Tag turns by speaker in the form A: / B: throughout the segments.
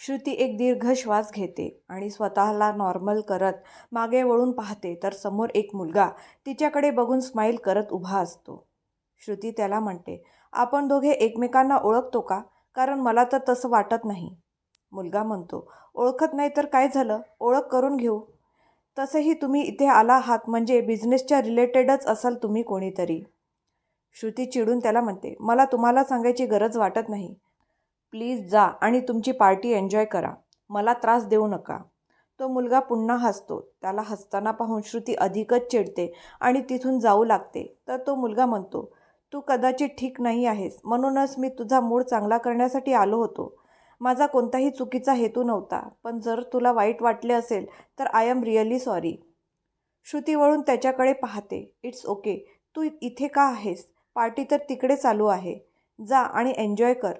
A: श्रुती एक दीर्घ श्वास घेते आणि स्वतःला नॉर्मल करत मागे वळून पाहते तर समोर एक मुलगा तिच्याकडे बघून स्माईल करत उभा असतो. श्रुती त्याला म्हणते आपण दोघे एकमेकांना ओळखतो का? कारण मला तर तसं वाटत नाही. मुलगा म्हणतो ओळखत नाही तर काय झालं? ओळख करून घेऊ. तसंही तुम्ही इथे आला आहात म्हणजे बिझनेसच्या रिलेटेडच असाल तुम्ही कोणीतरी. श्रुती चिडून त्याला म्हणते मला तुम्हाला सांगायची गरज वाटत नाही. प्लीज जा आणि तुमची पार्टी एन्जॉय करा. मला त्रास देऊ नका. तो मुलगा पुन्हा हसतो. त्याला हसताना पाहून श्रुती अधिकच चिडते आणि तिथून जाऊ लागते. तर तो मुलगा म्हणतो तू कदाचित ठीक नाही आहेस. म्हणूनच मी तुझा मूड चांगला करण्यासाठी आलो होतो. माझा कोणताही चुकीचा हेतू नव्हता. पण जर तुला वाईट वाटले असेल तर I am really sorry Shruti वळून त्याच्याकडे पाहते. इट्स ओके तू इथे का आहेस? पार्टी तर तिकडे चालू आहे. जा आणि एन्जॉय कर.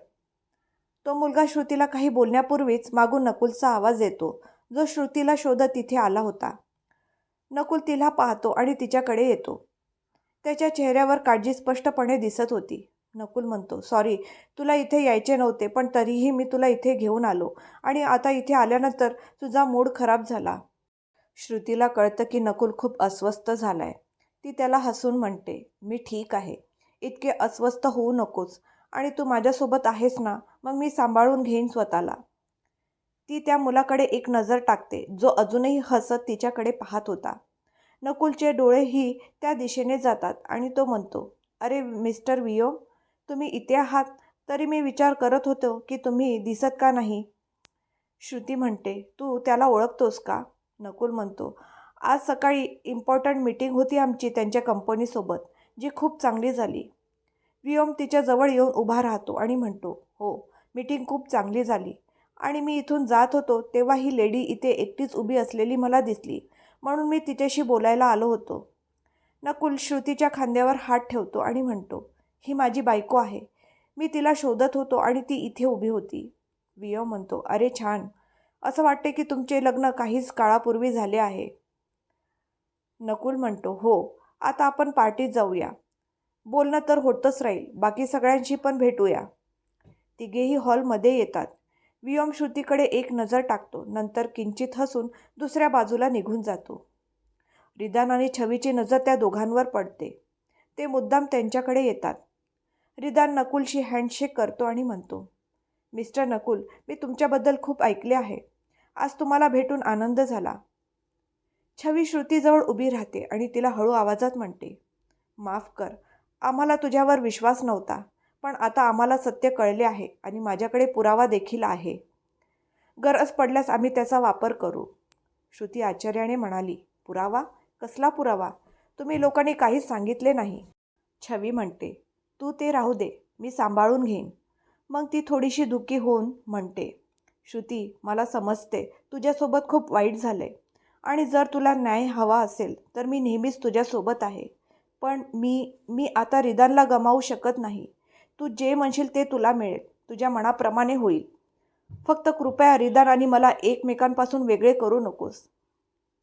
A: तो मुलगा श्रुतीला काही बोलण्यापूर्वीच मागून नकुलचा आवाज येतो. जो श्रुतीला शोधत तिथे आला होता. नकुल तिला पाहतो आणि तिच्याकडे येतो. त्याच्या चेहऱ्यावर काळजी स्पष्टपणे दिसत होती. नकुल म्हणतो सॉरी तुला इथे यायचे नव्हते पण तरीही मी तुला इथे घेऊन आलो आणि आता इथे आल्यानंतर तुझा मूड खराब झाला. श्रुतीला कळतं की नकुल खूप अस्वस्थ झाला आहे ती त्याला हसून म्हणते मी ठीक आहे. इतके अस्वस्थ होऊ नकोस. आणि तू माझ्यासोबत आहेस ना मग मी सांभाळून घेईन स्वतःला. ती त्या मुलाकडे एक नजर टाकते जो अजूनही हसत तिच्याकडे पाहत होता. नकुलचे डोळेही त्या दिशेने जातात आणि तो म्हणतो अरे मिस्टर वियो तुम्ही इथे आहात तरी मी विचार करत होतो की तुम्ही दिसत का नाही? श्रुती म्हणते तू त्याला ओळखतोस का? नकुल म्हणतो आज सकाळी इम्पॉर्टंट मीटिंग होती आमची त्यांच्या कंपनीसोबत जी खूप चांगली झाली. वियोम तिच्याजवळ येऊन उभा राहतो आणि म्हणतो हो मीटिंग खूप चांगली झाली. आणि मी इथून जात होतो तेव्हा ही लेडी इथे एकटीच उभी असलेली मला दिसली. म्हणून मी तिच्याशी बोलायला आलो होतो. नकुल श्रुतीच्या खांद्यावर हात ठेवतो आणि म्हणतो ही माझी बायको आहे. मी तिला शोधत होतो आणि ती इथे उभी होती. वियो म्हणतो अरे छान. असं वाटते की तुमचे लग्न काहीच काळापूर्वी झाले आहे. नकुल म्हणतो हो आता आपण पार्टीत जाऊया. बोलणं तर होतच राहील. बाकी सगळ्यांशी पण भेटूया. तिघेही हॉलमध्ये येतात. वियोम श्रुतीकडे एक नजर टाकतो. नंतर किंचित हसून दुसऱ्या बाजूला निघून जातो. रिदान आणि छवीची नजर त्या दोघांवर पडते. ते मुद्दाम त्यांच्याकडे येतात. रिदान नकुलशी हँडशेक करतो आणि म्हणतो मिस्टर नकुल मी तुमच्याबद्दल खूप ऐकले आहे. आज तुम्हाला भेटून आनंद झाला. छवी श्रुतीजवळ उभी राहते आणि तिला हळू आवाजात म्हणते माफ कर. आम्हाला तुझ्यावर विश्वास नव्हता पण आता आम्हाला सत्य कळले आहे आणि माझ्याकडे पुरावा देखील आहे. गरज पडल्यास आम्ही त्याचा वापर करू. श्रुती आश्चर्याने म्हणाली पुरावा? कसला पुरावा? तुम्ही लोकांनी काहीच सांगितले नाही. छवी म्हणते तू ते राहू दे मी सांभाळून घेईन. मग ती थोडीशी दुःखी होऊन म्हणते श्रुती मला समजते तुझ्यासोबत खूप वाईट झालं आहे आणि जर तुला न्याय हवा असेल तर मी नेहमीच तुझ्यासोबत आहे. पण मी मी आता रिदानला गमावू शकत नाही. तू जे म्हणशील ते तुला मिळेल. तुझ्या मनाप्रमाणे होईल. फक्त कृपया रिदान आणि मला एकमेकांपासून वेगळे करू नकोस.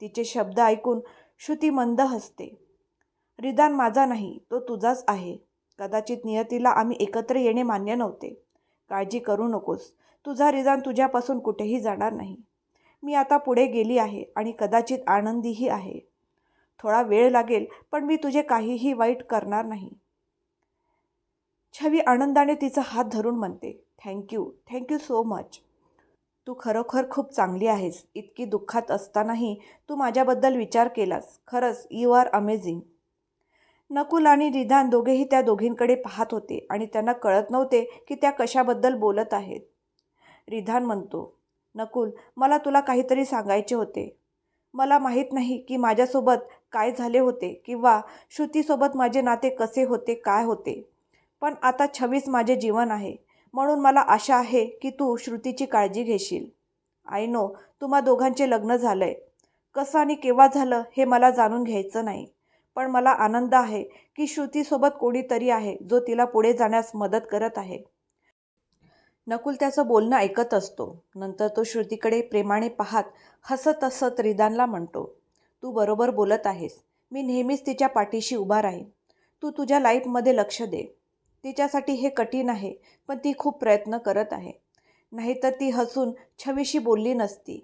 A: तिचे शब्द ऐकून श्रुती मंद हसते. रिदान माझा नाही तो तुझाच आहे. कदाचित नियतीला आम्ही एकत्र येणे मान्य नव्हते. काळजी करू नकोस. तुझा रिदान तुझ्यापासून कुठेही जाणार नाही. मी आता पुढे गेली आहे आणि कदाचित आनंदीही आहे. थोडा वेळ लागेल पण मी तुझे काहीही वाईट करणार नाही. छवी आनंदाने तिचा हात धरून म्हणते thank you thank you so much तू खरोखर खूप चांगली आहेस. इतकी दुःखात असतानाही तू माझ्याबद्दल विचार केलास. खरंच यू आर अमेझिंग नकुल आणि रिधान दोघेही त्या दोघींकडे पाहत होते आणि त्यांना कळत नव्हते की त्या कशाबद्दल बोलत आहेत. रिधान म्हणतो नकुल मला तुला काहीतरी सांगायचे होते. मला माहीत नाही की माझ्यासोबत काय झाले होते किंवा श्रुतीसोबत माझे नाते कसे होते काय होते. पण आता छवीस माझे जीवन आहे. म्हणून मला आशा आहे की तू श्रुतीची काळजी घेशील. आय नो तुम्हा दोघांचे लग्न झालं आहे कसं आणि केव्हा झालं हे मला जाणून घ्यायचं नाही. पण मला आनंद आहे की श्रुतीसोबत कोणीतरी आहे जो तिला पुढे जाण्यास मदत करत आहे. नकुल त्याचं बोलणं ऐकत असतो. नंतर तो श्रुतीकडे प्रेमाने पाहात हसत हसत रिदानला म्हणतो तू बरोबर बोलत आहेस. मी नेहमीच तिच्या पाठीशी उभा राहीन. तू तुझ्या लाईफमध्ये लक्ष दे. तिच्यासाठी हे कठीण आहे पण ती खूप प्रयत्न करत आहे. नाहीतर ती हसून छवीशी बोलली नसती.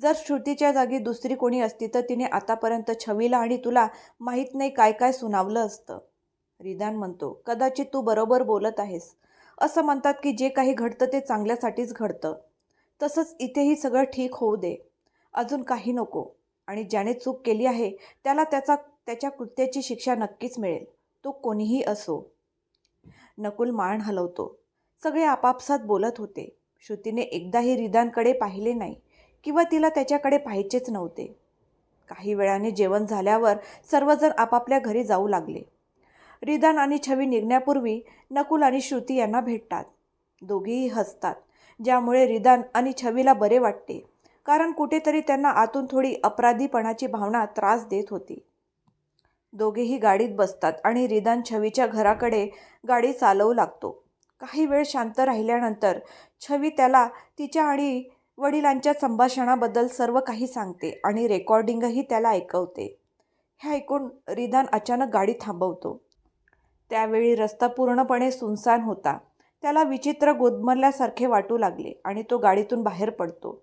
A: जर श्रुतीच्या जागी दुसरी कोणी असती तर तिने आतापर्यंत छवीला आणि तुला माहीत नाही काय काय सुनावलं असतं. रिदान म्हणतो कदाचित तू बरोबर बोलत आहेस. असं म्हणतात की जे काही घडतं ते चांगल्यासाठीच घडतं. तसंच इथेही सगळं ठीक होऊ दे. अजून काही नको. आणि ज्याने चूक केली आहे त्याला त्याचा त्याच्या कृत्याची शिक्षा नक्कीच मिळेल. तो कोणीही असो. नकुल मान हलवतो. सगळे आपापसात बोलत होते. श्रुतीने एकदाही रिदानकडे पाहिले नाही किंवा तिला त्याच्याकडे पाहायचेच नव्हते. काही वेळाने जेवण झाल्यावर सर्वजण आपापल्या घरी जाऊ लागले. रिदान आणि छवी निघण्यापूर्वी नकुल आणि श्रुती यांना भेटतात. दोघेही हसतात ज्यामुळे रिदान आणि छवीला बरे वाटते कारण कुठेतरी त्यांना आतून थोडी अपराधीपणाची भावना त्रास देत होती. दोघेही गाडीत बसतात आणि रिदान छवीच्या घराकडे गाडी चालवू लागतो. काही वेळ शांत राहिल्यानंतर छवी त्याला तिच्या आणि वडिलांच्या संभाषणाबद्दल सर्व काही सांगते आणि रेकॉर्डिंगही त्याला ऐकवते. हे ऐकून रिदान अचानक गाडी थांबवतो. त्यावेळी रस्ता पूर्णपणे सुनसान होता. त्याला विचित्र गोदमरल्यासारखे वाटू लागले आणि तो गाडीतून बाहेर पडतो.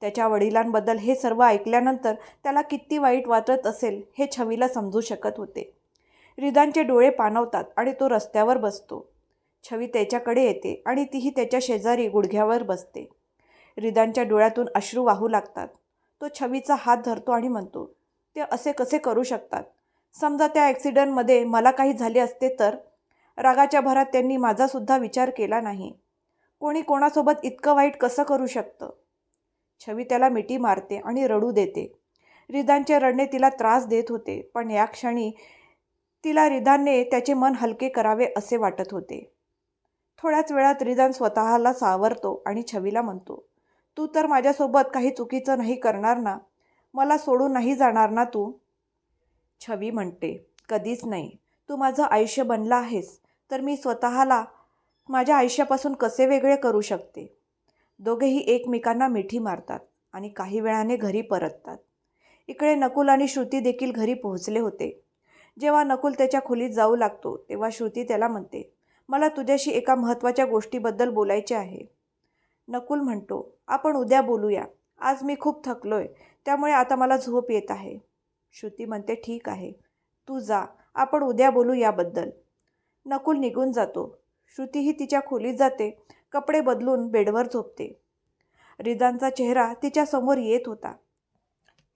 A: त्याच्या वडिलांबद्दल हे सर्व ऐकल्यानंतर त्याला किती वाईट वाटत असेल हे छवीला समजू शकत होते. रिदानचे डोळे पाणवतात आणि तो रस्त्यावर बसतो. छवी त्याच्याकडे येते आणि तीही त्याच्या शेजारी गुडघ्यावर बसते. रिदानच्या डोळ्यातून अश्रू वाहू लागतात. तो छवीचा हात धरतो आणि म्हणतो ते असे कसे करू शकतात? समजा त्या ॲक्सिडंटमध्ये मला काही झाले असते तर? रागाच्या भरात त्यांनी माझासुद्धा विचार केला नाही. कोणी कोणासोबत इतकं वाईट कसं करू शकतं? छवी त्याला मिठी मारते आणि रडू देते. रिदानचे रडणे तिला त्रास देत होते पण या क्षणी तिला रिदानने त्याचे मन हलके करावे असे वाटत होते. थोड्याच वेळात रिदान स्वतःला सावरतो आणि छवीला म्हणतो तू तर माझ्यासोबत काही चुकीचं नाही करणार ना? मला सोडून नाही जाणार ना तू? छवी म्हणते कधीच नाही. तू माझं आयुष्य बनला आहेस तर मी स्वतःला माझ्या आयुष्यापासून कसे वेगळे करू शकते? दोघेही एकमेकांना मिठी मारतात आणि काही वेळाने घरी परततात. इकडे नकुल आणि श्रुती देखील घरी पोहोचले होते. जेव्हा नकुल त्याच्या खोलीत जाऊ लागतो तेव्हा श्रुती त्याला म्हणते मला तुझ्याशी एका महत्त्वाच्या गोष्टीबद्दल बोलायचे आहे. नकुल म्हणतो आपण उद्या बोलूया. आज मी खूप थकलोय. त्यामुळे आता मला झोप येत आहे. श्रुती म्हणते ठीक आहे. तू जा. आपण उद्या बोलू याबद्दल. नकुल निघून जातो. श्रुतीही तिच्या खोलीत जाते. कपडे बदलून बेडवर झोपते. रिदानचा चेहरा तिच्यासमोर येत होता.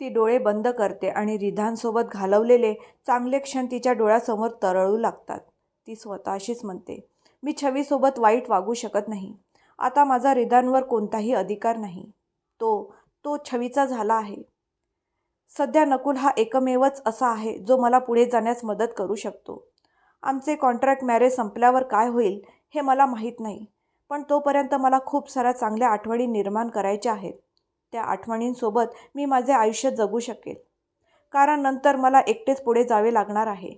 A: ती डोळे बंद करते आणि रिधानसोबत घालवलेले चांगले क्षण तिच्या डोळ्यासमोर तरळू लागतात. ती स्वतःशीच म्हणते मी छवीसोबत वाईट वागू शकत नाही. आता माझा रिदानवर कोणताही अधिकार नाही. तो तो छवीचा झाला आहे. सध्या नकुल हा एकमेवच असा आहे जो मला पुढे जाण्यास मदत करू शकतो. आमचे कॉन्ट्रॅक्ट मॅरेज संपल्यावर काय होईल हे मला माहीत नाही पण तोपर्यंत मला खूप साऱ्या चांगल्या आठवणी निर्माण करायच्या आहेत. त्या आठवणींसोबत मी माझे आयुष्य जगू शकेल. कारण नंतर मला एकटेच पुढे जावे लागणार आहे.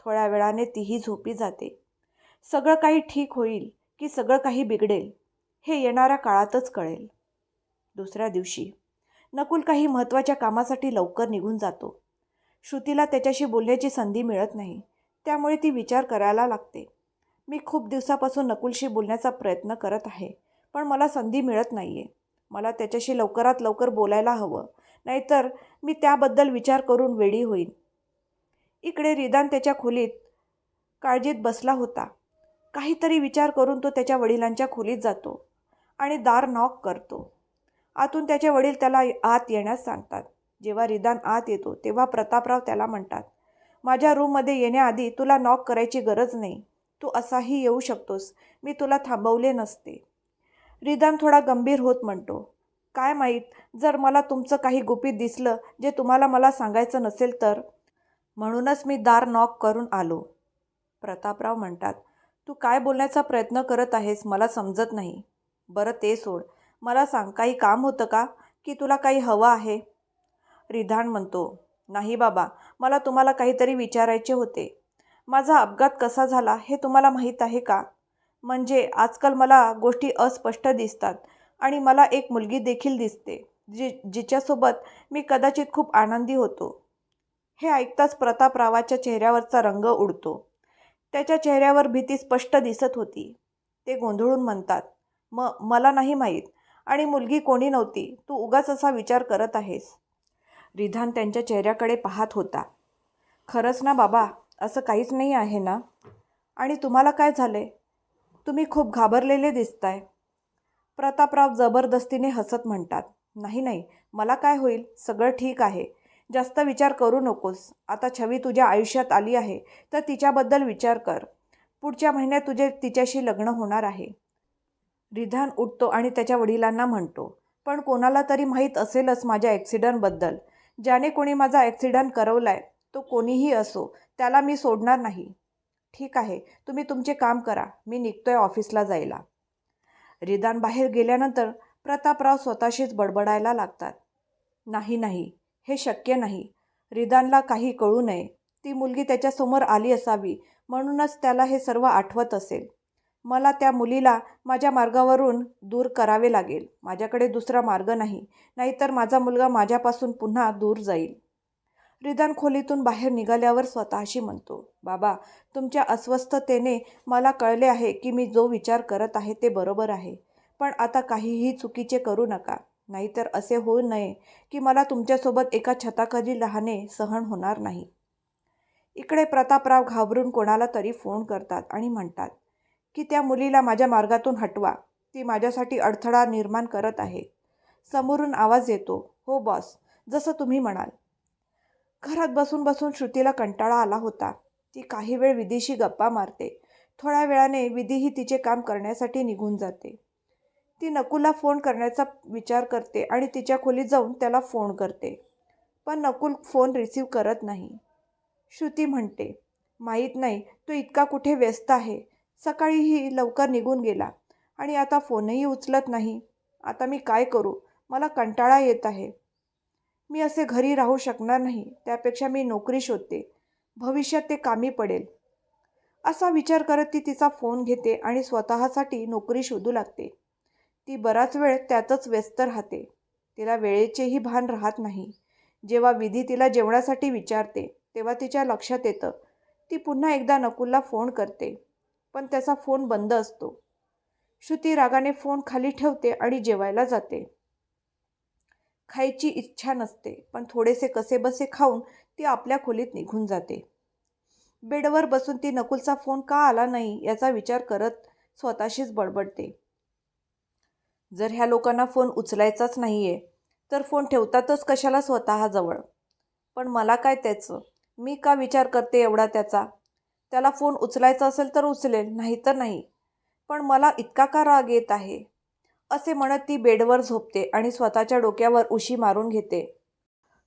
A: थोड्या वेळाने तीही झोपी जाते. सगळं काही ठीक होईल की सगळं काही बिघडेल हे येणाऱ्या काळातच कळेल. दुसऱ्या दिवशी. नकुल काही महत्त्वाच्या कामासाठी लवकर निघून जातो. श्रुतीला त्याच्याशी बोलण्याची संधी मिळत नाही. त्यामुळे ती विचार करायला लागते. मी खूप दिवसापासून नकुलशी बोलण्याचा प्रयत्न करत आहे पण मला संधी मिळत नाही आहे मला त्याच्याशी लवकरात लवकर बोलायला हवं. नाहीतर मी त्याबद्दल विचार करून वेडी होईन. इकडे रिदान त्याच्या खोलीत काळजीत बसला होता. काहीतरी विचार करून तो त्याच्या वडिलांच्या खोलीत जातो आणि दार नॉक करतो. आतून त्याचे वडील त्याला आत येण्यास सांगतात. जेव्हा रिदान आत येतो तेव्हा प्रतापराव त्याला म्हणतात माझ्या रूममध्ये येण्याआधी तुला नॉक करायची गरज नाही. तू असाही येऊ शकतोस. मी तुला थांबवले नसते. रिदान थोडा गंभीर होत म्हणतो काय माहीत जर मला तुमचं काही गुपित दिसलं जे तुम्हाला मला सांगायचं नसेल तर? म्हणूनच मी दार नॉक करून आलो. प्रतापराव म्हणतात तू काय बोलण्याचा प्रयत्न करत आहेस मला समजत नाही. बरं ते सोड. मला सांग काही काम होतं का? की तुला काही हवं आहे? रिधान म्हणतो नाही बाबा मला तुम्हाला काहीतरी विचारायचे होते. माझा अपघात कसा झाला हे तुम्हाला माहीत आहे का? म्हणजे आजकाल मला गोष्टी अस्पष्ट दिसतात आणि मला एक मुलगी देखील दिसते जी जिच्यासोबत मी कदाचित खूप आनंदी होतो. हे ऐकताच प्रतापरावाच्या चेहऱ्यावरचा रंग उडतो. त्याच्या चेहऱ्यावर भीती स्पष्ट दिसत होती. ते गोंधळून म्हणतात म मला नाही माहीत. आणि मुलगी कोणी नव्हती. तू उगाच असा विचार करत आहेस. रिधान त्यांच्या चेहऱ्याकडे पाहत होता. खरंच ना बाबा असं काहीच नाही आहे ना? आणि तुम्हाला काय झालंय? तुम्ही खूप घाबरलेले दिसताय. प्रतापराव जबरदस्तीने हसत म्हणतात. नाही नाही मला काय होईल? सगळं ठीक आहे. जास्त विचार करू नकोस. आता छवी तुझ्या आयुष्यात आली आहे तर तिच्याबद्दल विचार कर. पुढच्या महिन्यात तुझे तिच्याशी लग्न होणार आहे. रिधान उठतो आणि त्याच्या वडिलांना म्हणतो पण कोणाला तरी माहीत असेलच माझ्या ॲक्सिडंटबद्दल. ज्याने कोणी माझा ॲक्सिडंट करवलाय तो कोणीही असो त्याला मी सोडणार नाही. ठीक आहे तुम्ही तुमचे काम करा मी निघतोय ऑफिसला जायला. रिदान बाहेर गेल्यानंतर प्रतापराव स्वतःशीच बडबडायला लागतात. नाही नाही हे शक्य नाही. रिदानला काही कळू नये. ती मुलगी त्याच्यासमोर आली असावी म्हणूनच त्याला हे सर्व आठवत असेल. मला त्या मुलीला माझ्या मार्गावरून दूर करावे लागेल. माझ्याकडे दुसरा मार्ग नाही. नाहीतर माझा मुलगा माझ्यापासून पुन्हा दूर जाईल. रिदान खोलीतून बाहेर निघाल्यावर स्वतःशी म्हणतो बाबा तुमच्या अस्वस्थतेने मला कळले आहे की मी जो विचार करत आहे ते बरोबर आहे. पण आता काहीही चुकीचे करू नका. नाहीतर असे होऊ नये की मला तुमच्यासोबत एका छताखाली राहणे सहन होणार नाही. इकडे प्रतापराव घाबरून कोणाला तरी फोन करतात आणि म्हणतात की त्या मुलीला माझ्या मार्गातून हटवा. ती माझ्यासाठी अडथळा निर्माण करत आहे. समोरून आवाज येतो हो बॉस जसं तुम्ही म्हणाल. घरात बसून बसून श्रुतीला कंटाळा आला होता. ती काही वेळ विधीशी गप्पा मारते. थोड्या वेळाने विधीही तिचे काम करण्यासाठी निघून जाते. ती नकुलला फोन करण्याचा विचार करते आणि तिच्या खोलीत जाऊन त्याला फोन करते. पण नकुल फोन रिसीव करत नाही. श्रुती म्हणते माहीत नाही तो इतका कुठे व्यस्त आहे? सकाळीही लवकर निघून गेला. आणि आता फोनही उचलत नाही. आता मी काय करू? मला कंटाळा येत आहे. मी असे घरी राहू शकणार नाही. त्यापेक्षा मी नोकरी शोधते. भविष्यात ते कामी पडेल. असा विचार करत ती तिचा फोन घेते आणि स्वतःसाठी नोकरी शोधू लागते. ती बराच वेळ त्यातच व्यस्त राहते. तिला वेळेचेही भान राहत नाही. जेव्हा विधी तिला जेवणासाठी विचारते तेव्हा तिच्या लक्षात येतं. ती पुन्हा एकदा नकुलला फोन करते. पण त्याचा फोन बंद असतो. श्रुती रागाने फोन खाली ठेवते आणि जेवायला जाते. खायची इच्छा नसते पण थोडेसे कसेबसे खाऊन ती आपल्या खोलीत निघून जाते. बेडवर बसून ती नकुलचा फोन का आला नाही याचा विचार करत स्वतःशीच बडबडते. जर ह्या लोकांना फोन उचलायचाच नाही आहे तर फोन ठेवतातच कशाला स्वतःजवळ? पण मला काय त्याचं? मी का विचार करते एवढा त्याचा? त्याला फोन उचलायचा असेल तर उचलेल नाही तर नाही. पण मला इतका का राग येत आहे? असे म्हणत ती बेडवर झोपते आणि स्वतःच्या डोक्यावर उशी मारून घेते.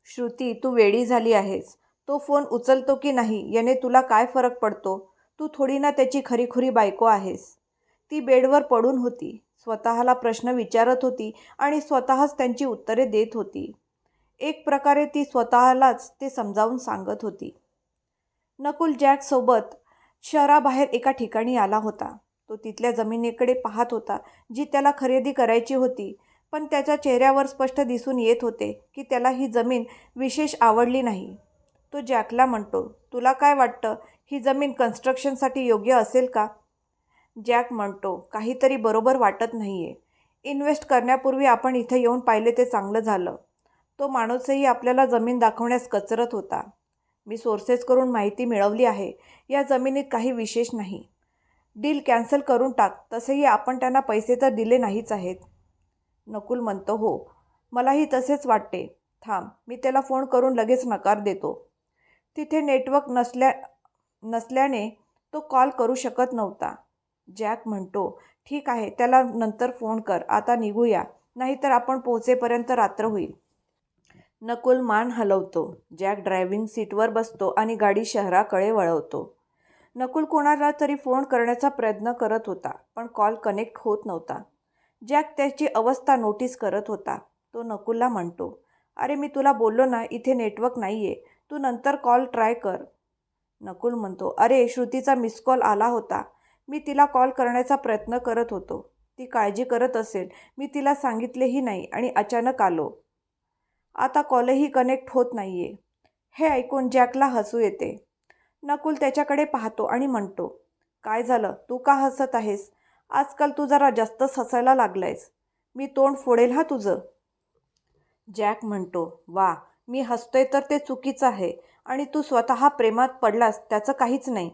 A: श्रुती तू वेडी झाली आहेस. तो फोन उचलतो की नाही याने तुला काय फरक पडतो? तू थोडी ना त्याची खरीखुरी बायको आहेस. ती बेडवर पडून होती. स्वतःला प्रश्न विचारत होती आणि स्वतःच त्यांची उत्तरे देत होती. एक प्रकारे ती स्वतःलाच ते समजावून सांगत होती. नकुल जॅकसोबत शहराबाहेर एका ठिकाणी आला होता. तो तिथल्या जमिनीकडे पाहत होता जी त्याला खरेदी करायची होती. पण त्याच्या चेहऱ्यावर स्पष्ट दिसून येत होते की त्याला ही जमीन विशेष आवडली नाही. तो जॅकला म्हणतो तुला काय वाटतं? ही जमीन कन्स्ट्रक्शनसाठी योग्य असेल का? जॅक म्हणतो काहीतरी बरोबर वाटत नाही आहे इन्व्हेस्ट करण्यापूर्वी आपण इथं येऊन पाहिले ते चांगलं झालं. तो माणूसही आपल्याला जमीन दाखवण्यास कचरत होता. मी सोर्सेस करून माहिती मिळवली आहे. या जमिनीत काही विशेष नाही. डील कॅन्सल करून टाक. तसेही आपण त्यांना पैसे तर दिले नाहीच आहेत. नकुल म्हणतो हो. मलाही तसेच वाटते. थांब. मी त्याला फोन करून लगेच नकार देतो. तिथे नेटवर्क नसल्या नसल्याने तो कॉल करू शकत नव्हता. जॅक म्हणतो ठीक आहे. त्याला नंतर फोन कर. आता निघूया. नाहीतर आपण पोहोचेपर्यंत रात्र होईल. नकुल मान हलवतो जॅक ड्रायव्हिंग सीटवर बसतो आणि गाडी शहराकडे वळवतो. नकुल कोणाला तरी फोन करण्याचा प्रयत्न करत होता पण कॉल कनेक्ट होत नव्हता. जॅक त्याची अवस्था नोटीस करत होता. तो नकुलला म्हणतो अरे मी तुला बोललो ना इथे नेटवर्क नाही आहे तू नंतर कॉल ट्राय कर. नकुल म्हणतो अरे श्रुतीचा मिस कॉल आला होता. मी तिला कॉल करण्याचा प्रयत्न करत होतो. ती काळजी करत असेल. मी तिला सांगितलेही नाही आणि अचानक आलो. आता कॉलही कनेक्ट होत नाही आहे हे ऐकून जॅकला हसू येते. नकुल त्याच्याकडे पाहतो आणि म्हणतो काय झालं? तू का हसत आहेस? आजकाल तू जरा जास्तच हसायला लागलायस. मी तोंड फोडेल हा तुझं. जॅक म्हणतो वा मी हसतोय तर ते चुकीचं आहे आणि तू स्वतः प्रेमात पडलास त्याचं काहीच नाही.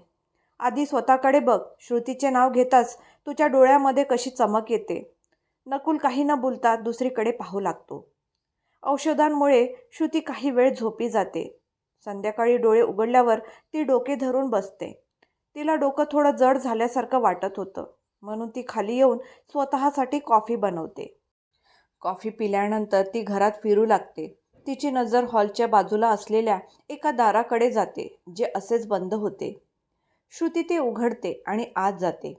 A: आधी स्वतःकडे बघ श्रुतीचे नाव घेताच तुझ्या डोळ्यामध्ये कशी चमक येते. नकुल काही न बोलता दुसरीकडे पाहू लागतो. औषधांमुळे श्रुती काही वेळ झोपी जाते. संध्याकाळी डोळे उघडल्यावर ती डोके धरून बसते. तिला डोकं थोडं जड झाल्यासारखं वाटत होतं. म्हणून ती खाली येऊन स्वतःसाठी कॉफी बनवते. कॉफी पिल्यानंतर ती घरात फिरू लागते. तिची नजर हॉलच्या बाजूला असलेल्या एका दाराकडे जाते जे असेच बंद होते. श्रुती ते उघडते आणि आत जाते.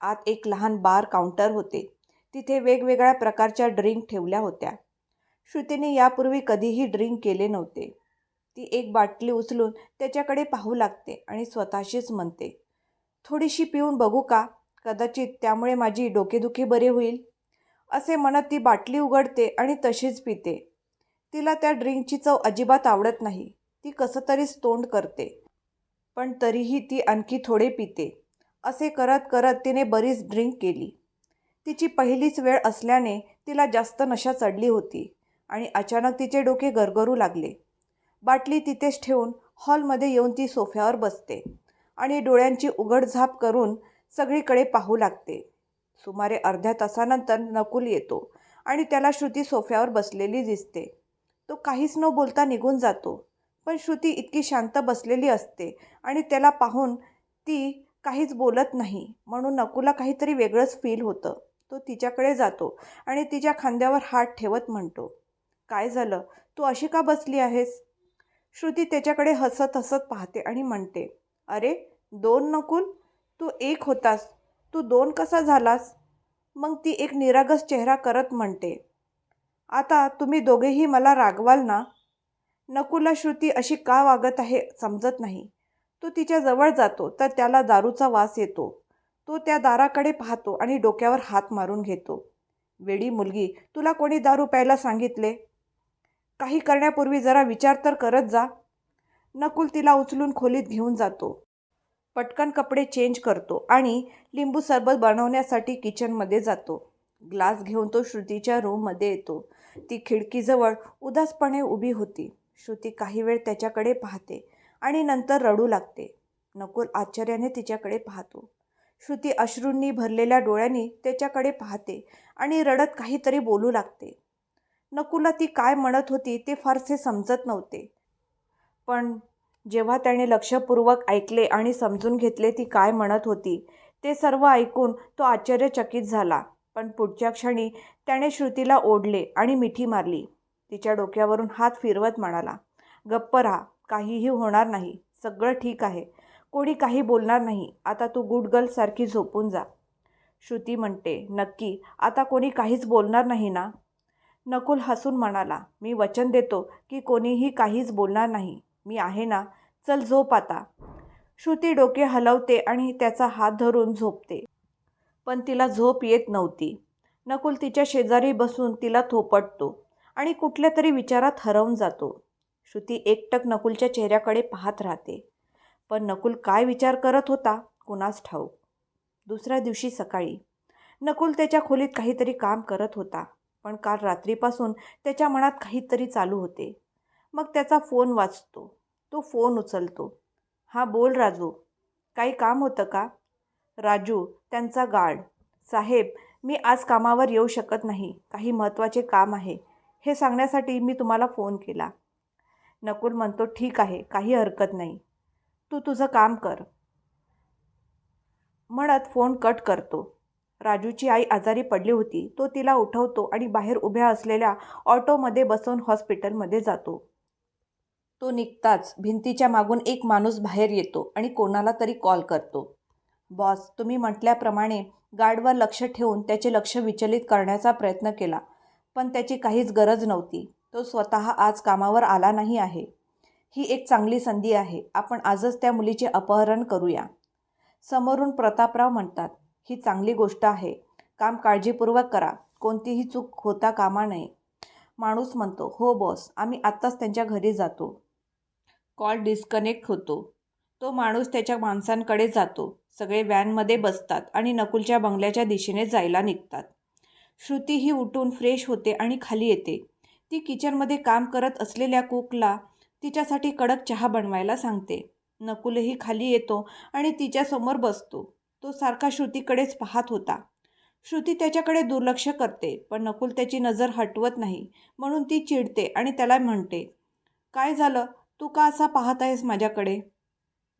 A: आत एक लहान बार काउंटर होते. तिथे वेगवेगळ्या प्रकारच्या ड्रिंक ठेवल्या होत्या. श्रुतीने यापूर्वी कधीही ड्रिंक केले नव्हते. ती एक बाटली उचलून त्याच्याकडे पाहू लागते आणि स्वतःशीच म्हणते थोडीशी पिऊन बघू का? कदाचित त्यामुळे माझी डोकेदुखी बरे होईल. असे म्हणत ती बाटली उघडते आणि तशीच पिते. तिला त्या ड्रिंकची चव अजिबात आवडत नाही. ती कसं तरीच तोंड करते. पण तरीही ती आणखी थोडे पिते. असे करत करत तिने बरीच ड्रिंक केली. तिची पहिलीच वेळ असल्याने तिला जास्त नशा चढली होती. आणि अचानक तिचे डोके गरगरू लागले. बाटली तिथेच ठेवून हॉलमध्ये येऊन ती सोफ्यावर बसते आणि डोळ्यांची उघडझाप करून सगळीकडे पाहू लागते. सुमारे अर्ध्या तासानंतर नकुल येतो आणि त्याला श्रुती सोफ्यावर बसलेली दिसते. तो काहीच न बोलता निघून जातो पण श्रुती इतकी शांत बसलेली असते आणि त्याला पाहून ती काहीच बोलत नाही म्हणून नकुला काहीतरी वेगळंच फील होतं. तो तिच्याकडे जातो आणि तिच्या खांद्यावर हात ठेवत म्हणतो. काय झालं? तू अशी का बसली आहेस? श्रुती त्याच्याकडे हसत हसत पाहते आणि म्हणते अरे दोन नकुल? तू एक होतास. तू दोन कसा झालास? मग ती एक निरागस चेहरा करत म्हणते आता तुम्ही दोघेही मला रागवाल ना? नकुला श्रुती अशी का वागत आहे समजत नाही. तो तिच्या जवळ जातो तर त्याला दारूचा वास येतो. तो त्या दाराकडे पाहतो आणि डोक्यावर हात मारून घेतो. वेडी मुलगी तुला कोणी दारू प्यायला सांगितले? काही करण्यापूर्वी जरा विचार तर करत जा. नकुल तिला उचलून खोलीत घेऊन जातो. पटकन कपडे चेंज करतो आणि लिंबू सरबत बनवण्यासाठी किचनमध्ये जातो. ग्लास घेऊन तो श्रुतीच्या रूममध्ये येतो. ती खिडकीजवळ उदासपणे उभी होती. श्रुती काही वेळ त्याच्याकडे पाहते आणि नंतर रडू लागते. नकुल आश्चर्याने तिच्याकडे पाहतो. श्रुती अश्रूंनी भरलेल्या डोळ्यांनी त्याच्याकडे पाहते आणि रडत काहीतरी बोलू लागते. नकुला ती काय म्हणत होती ते फारसे समजत नव्हते. पण जेव्हा त्याने लक्षपूर्वक ऐकले आणि समजून घेतले ती काय म्हणत होती ते सर्व ऐकून तो आश्चर्यचकित झाला. पण पुढच्या क्षणी त्याने श्रुतीला ओढले आणि मिठी मारली. तिच्या डोक्यावरून हात फिरवत म्हणाला गप्प राहा काहीही होणार नाही सगळं ठीक आहे. कोणी काही बोलणार नाही आता तू गुड गर्लसारखी झोपून जा. श्रुती म्हणते नक्की आता कोणी काहीच बोलणार नाही ना? नकुल हसून म्हणाला मी वचन देतो की कोणीही काहीच बोलणार नाही. मी आहे ना? चल झोप आता. श्रुती डोके हलवते आणि त्याचा हात धरून झोपते. पण तिला झोप येत नव्हती. नकुल तिच्या शेजारी बसून तिला थोपटतो आणि कुठल्या तरी विचारात हरवून जातो. श्रुती एकटक नकुलच्या चेहऱ्याकडे पाहत राहते. पण नकुल काय विचार करत होता? कुणास ठाऊक? दुसऱ्या दिवशी सकाळी. नकुल त्याच्या खोलीत काहीतरी काम करत होता. पण काल रात्रीपासून त्याच्या मनात काहीतरी चालू होते. मग त्याचा फोन वाचतो. तो फोन उचलतो. हां बोल राजू. काही काम होतं का? राजू त्यांचा गार्ड. साहेब मी आज कामावर येऊ शकत नाही. काही महत्त्वाचे काम आहे. हे सांगण्यासाठी मी तुम्हाला फोन केला. नकुल म्हणतो ठीक आहे. काही हरकत नाही. तू तुझं काम कर. म्हणत फोन कट करतो. राजूची आई आजारी पडली होती तो तिला उठवतो आणि बाहेर उभ्या असलेल्या ऑटोमध्ये बसवून हॉस्पिटलमध्ये जातो. तो निघताच भिंतीच्या मागून एक माणूस बाहेर येतो आणि कोणाला तरी कॉल करतो. बॉस तुम्ही म्हटल्याप्रमाणे गार्डवर लक्ष ठेवून त्याचे लक्ष विचलित करण्याचा प्रयत्न केला पण त्याची काहीच गरज नव्हती. तो स्वतः आज कामावर आला नाही आहे. ही एक चांगली संधी आहे. आपण आजच त्या मुलीचे अपहरण करूया. समोरून प्रतापराव म्हणतात ही चांगली गोष्ट आहे. काम काळजीपूर्वक करा. कोणतीही चूक होता कामा नये. माणूस म्हणतो हो बॉस आम्ही आत्ताच त्यांच्या घरी जातो. कॉल डिस्कनेक्ट होतो. तो माणूस त्याच्या माणसांकडे जातो. सगळे व्हॅनमध्ये बसतात आणि नकुलच्या बंगल्याच्या दिशेने जायला निघतात. श्रुती ही उठून फ्रेश होते आणि खाली येते. ती किचनमध्ये काम करत असलेल्या कुकला तिच्यासाठी कडक चहा बनवायला सांगते. नकुलही खाली येतो आणि तिच्यासमोर बसतो. तो सारखा श्रुतीकडेच पाहत होता. श्रुती त्याच्याकडे दुर्लक्ष करते पण नकुल त्याची नजर हटवत नाही म्हणून ती चिडते आणि त्याला म्हणते काय झालं? तू का असा पाहत आहेस माझ्याकडे?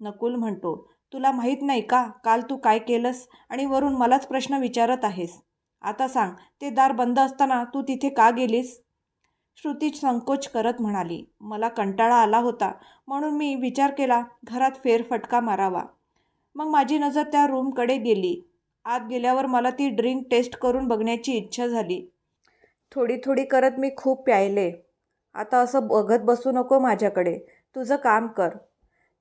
A: नकुल म्हणतो तुला माहीत नाही का? काल तू काय केलंस? आणि वरून मलाच प्रश्न विचारत आहेस. आता सांग ते दार बंद असताना तू तिथे का गेलीस? श्रुती संकोच करत म्हणाली मला कंटाळा आला होता म्हणून मी विचार केला घरात फेरफटका मारावा. मग माझी नजर त्या रूमकडे गेली. आत गेल्यावर मला ती ड्रिंक टेस्ट करून बघण्याची इच्छा झाली. थोडी थोडी करत मी खूप प्यायले. आता असं बघत बसू नको माझ्याकडे. तुझं काम कर.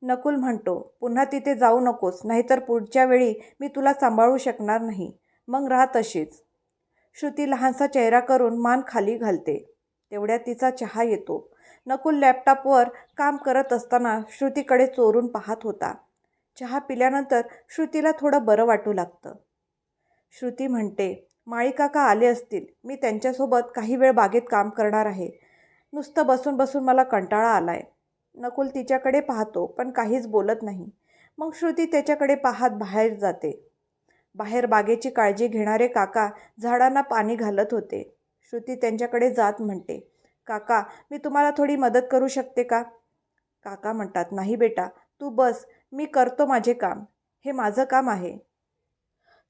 A: नकुल म्हणतो पुन्हा तिथे जाऊ नकोस नाहीतर पुढच्या वेळी मी तुला सांभाळू शकणार नाही. मग राहा तशीच. श्रुती लहानसा चेहरा करून मान खाली घालते. तेवढ्यात तिचा चहा येतो. नकुल लॅपटॉपवर काम करत असताना श्रुतीकडे चोरून पाहत होता. चहा पिल्यानंतर श्रुतीला थोडं बरं वाटू लागतं. श्रुती म्हणते माळीकाका आले असतील. मी त्यांच्यासोबत काही वेळ बागेत काम करणार आहे. नुसतं बसून बसून मला कंटाळा आला आहे नकुल तिच्याकडे पाहतो पण काहीच बोलत नाही. मग श्रुती त्याच्याकडे पाहत बाहेर जाते. बाहेर बागेची काळजी घेणारे काका झाडांना पाणी घालत होते. श्रुती त्यांच्याकडे जात म्हणते काका मी तुम्हाला थोडी मदत करू शकते का? काका म्हणतात नाही बेटा तू बस. मी करतो माझे काम. हे माझं काम आहे.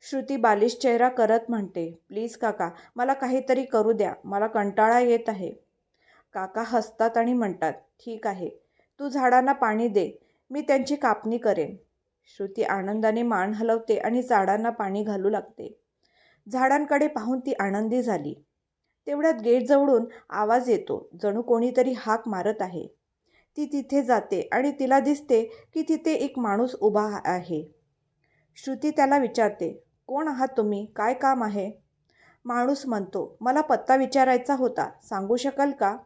A: श्रुती बालिश चेहरा करत म्हणते प्लीज काका मला काहीतरी करू द्या. मला कंटाळा येत आहे. काका हसतात आणि म्हणतात ठीक आहे. तू झाडांना पाणी दे. मी त्यांची कापणी करेन. श्रुती आनंदाने मान हलवते आणि झाडांना पाणी घालू लागते. झाडांकडे पाहून ती आनंदी झाली. तेवढ्यात गेटजवळून आवाज येतो. जणू कोणीतरी हाक मारत आहे. ती तिथे जाते आणि तिला दिसते की तिथे एक माणूस उभा आहे. श्रुती त्याला विचारते कोण आहात तुम्ही? काय काम आहे? माणूस म्हणतो मला पत्ता विचारायचा होता सांगू शकाल का?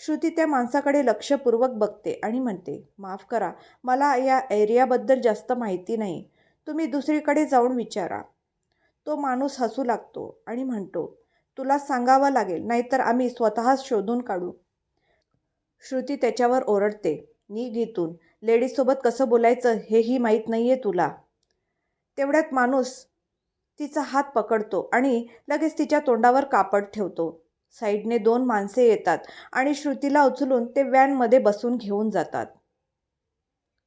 A: श्रुती त्या माणसाकडे लक्षपूर्वक बघते आणि म्हणते माफ करा मला या एरियाबद्दल जास्त माहिती नाही. तुम्ही दुसरीकडे जाऊन विचारा. तो माणूस हसू लागतो आणि म्हणतो तुला सांगावं लागेल नाहीतर आम्ही स्वतःच शोधून काढू. श्रुती त्याच्यावर ओरडते. नी गीतून लेडीजसोबत कसं बोलायचं हेही माहीत नाही आहे तुला. तेवढ्यात माणूस तिचा हात पकडतो आणि लगेच तिच्या तोंडावर कापड ठेवतो. साईडने दोन माणसे येतात आणि श्रुतीला उचलून ते व्हॅनमध्ये बसून घेऊन जातात.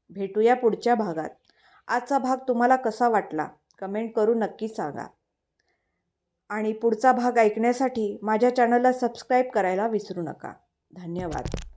A: भेटूया पुढच्या भागात. आजचा भाग तुम्हाला कसा वाटला? कमेंट करून नक्की सांगा. आणि पुढचा भाग ऐकण्यासाठी माझ्या चॅनलला सबस्क्राईब करायला विसरू नका. धन्यवाद.